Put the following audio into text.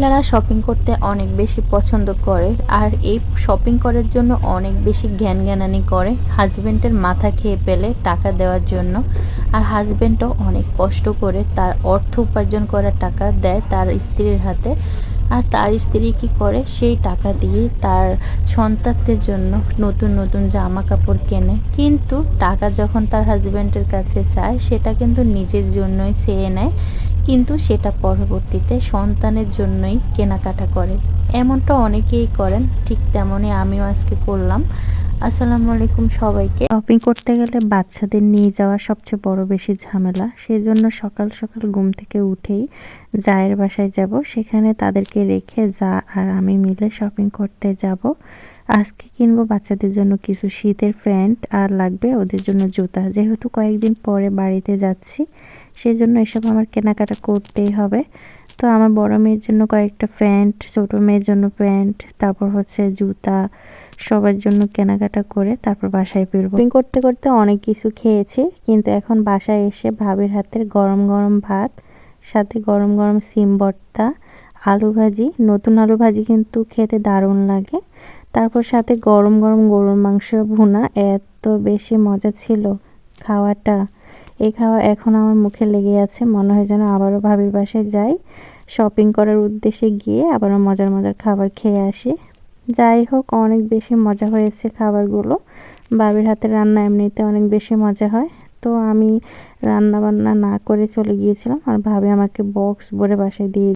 মহিলারা শপিং করতে অনেক বেশি পছন্দ করে, আর এই শপিং করার জন্য অনেক বেশি জ্ঞান জ্ঞানানি করে হাজব্যান্ডের মাথা খেয়ে পেলে টাকা দেওয়ার জন্য, আর হাজব্যান্ডও অনেক কষ্ট করে তার অর্থ উপার্জন করার টাকা দেয় তার স্ত্রীর হাতে। আর তার স্ত্রী কি করে? সেই টাকা দিয়ে তার সন্তানদের জন্য নতুন নতুন জামা কাপড় কেনে। কিন্তু টাকা যখন তার হাজব্যান্ডের কাছে চায়, সেটা কিন্তু নিজের জন্যই চেয়ে নেয় কিন্তু সেটা পরবর্তীতে সন্তানের জন্যই কেনাকাটা করে। এমনটা অনেকেই করেন, ঠিক তেমনই আমিও আজকে করলাম। আসসালামু আলাইকুম সবাইকে। শপিং করতে গেলে বাচ্চাদের নিয়ে যাওয়া সবচেয়ে বড় বেশি ঝামেলা। সেই জন্য সকাল সকাল ঘুম থেকে উঠেই জায়ের বাসায় যাব। সেখানে তাদেরকে রেখে যা আর আমি মিলে শপিং করতে যাব। আজকে কিনবো বাচ্চাদের জন্য কিছু শীতের প্যান্ট আর লাগবে ওদের জন্য জুতা। যেহেতু কয়েকদিন পরে বাড়িতে যাচ্ছি সেই জন্য এসব আমার কেনাকাটা করতেই হবে। তো আমার বড় মেয়ের জন্য কয়েকটা প্যান্ট, ছোটো মেয়ের জন্য প্যান্ট, তারপর হচ্ছে জুতা, সবার জন্য কেনাকাটা করে তারপর বাসায় ফিরবো। শপিং করতে করতে অনেক কিছু খেয়েছি, কিন্তু এখন বাসায় এসে ভাবির হাতের গরম গরম ভাত, সাথে গরম গরম সিম ভর্তা আলু ভাজি, নতুন আলু ভাজি কিন্তু খেতে দারুণ লাগে। তারপর সাথে গরম গরম গরুর মাংস ভুনা, এত বেশি মজা ছিল খাওয়াটা। এই খাওয়া এখন আমার মুখে লেগে আছে, মনে হয় যেন আবারও ভাবির বাসায় যাই। শপিং করার উদ্দেশ্যে গিয়ে আবারও মজার মজার খাবার খেয়ে আসি। যাই হোক, অনেক বেশি মজা হয়েছে খাবারগুলো। বাবির হাতের রান্না এমনিতে অনেক বেশি মজা হয়। তো আমি রান্না বান্না না করে চলে গিয়েছিলাম আর ভাবি আমাকে বক্স ভরে বাসায় দিয়ে